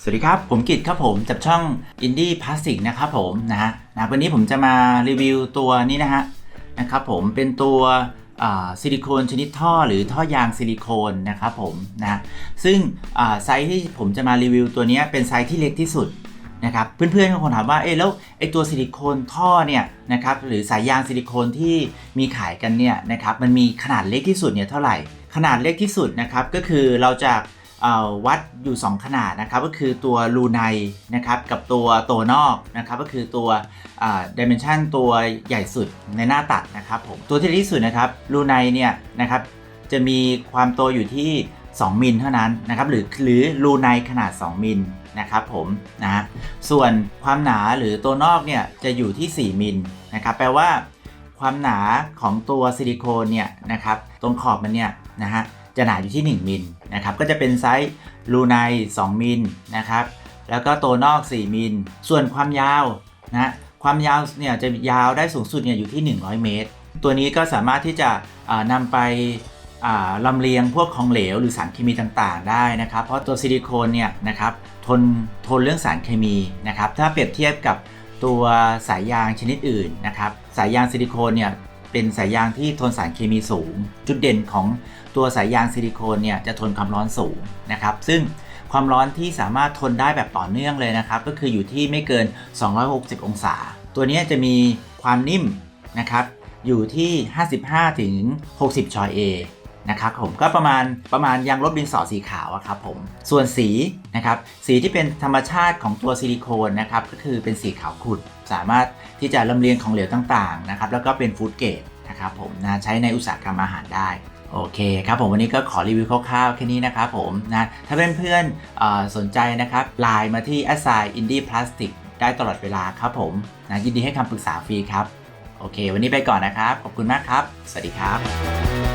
สวัสดีครับ ผมกิตครับผมจากช่อง Indie Plastic นะครับผมนะฮะนะวันนี้ผมจะมารีวิวตัวนี้นะฮะนะครับผมเป็นตัวซิลิโคนชนิดท่อหรือท่อยางซิลิโคนนะครับผมนะซึ่งไซส์ที่ผมจะมารีวิวตัวนี้เป็นไซส์ที่เล็กที่สุดนะครับเพื่อนๆก็คงถามว่าเอ๊ะแล้วไอตัวซิลิโคนท่อเนี่ยนะครับหรือสายยางซิลิโคนที่มีขายกันเนี่ยนะครับมันมีขนาดเล็กที่สุดเนี่ยเท่าไหร่ ขนาดเล็กที่สุดนะครับก็คือเราจะ วัดอยู่ 2 ขนาดนะครับก็คือตัวรูในนะครับกับตัวตัวนอกนะครับก็คือตัวดิเมนชันตัวใหญ่สุดในหน้าตัดนะครับผมตัวที่เล็กที่สุดนะครับรูในเนี่ยนะครับจะมีความโตอยู่ที่ 2 มิลเท่านั้นนะครับหรือหรือรูในขนาด 2 มิลนะครับผมนะฮะส่วนความหนาหรือตัวนอกเนี่ยจะอยู่ที่ 4 มิลนะครับแปลว่าความหนาของตัวซิลิโคนเนี่ยนะครับตรงขอบมันเนี่ยนะฮะจะหนาอยู่ที่ 1 มิล นะครับก็จะเป็นไซส์รูใน2มิลนะครับแล้วก็ตัวนอก 4มิลส่วนความยาวนะความยาวเนี่ยจะยาวได้สูงสุดเนี่ยอยู่ที่ 100 เมตร ตัวนี้ก็สามารถที่จะนำไปลำเลียงพวกของเหลวหรือสารเคมีต่างๆ ได้นะครับ เพราะตัวซิลิโคนเนี่ยนะครับทนทนเรื่องสารเคมีนะครับถ้าเปรียบเทียบกับตัวสายยางชนิดอื่นนะครับสายยางซิลิโคนเนี่ย เป็นสายยางที่ทนสารเคมีสูง จุดเด่นของตัวสายยางซิลิโคนเนี่ยจะทนความร้อนสูงนะครับ ซึ่งความร้อนที่สามารถทนได้แบบต่อเนื่องเลยนะครับ ก็คืออยู่ที่ไม่เกิน 260 องศา ตัวนี้จะมีความนิ่มนะครับอยู่ที่ 55ถึง60 ชอยเอ นะครับผมก็ประมาณประมาณยางลบดินสอสีขาวครับผมส่วนสีนะครับสีที่เป็นธรรมชาติของตัวซิลิโคนนะครับก็คือเป็นสีขาวขุ่นสามารถที่จะลำเลียงของเหลวต่างๆนะครับแล้วก็เป็นฟู้ดเกรดนะครับผมนะใช้ในอุตสาหกรรมอาหารได้โอเคครับผมวันนี้ก็ขอรีวิวคร่าวๆแค่นี้นะครับผมนะถ้าเพื่อนๆสนใจนะครับไลน์มาที่ a s s i g n Indie Plastic ได้ตลอดเวลาครับผมนะยินดีให้คำปรึกษาฟรีครับ โอเค วันนี้ไปก่อนนะครับ ขอบคุณมากครับ สวัสดีครับ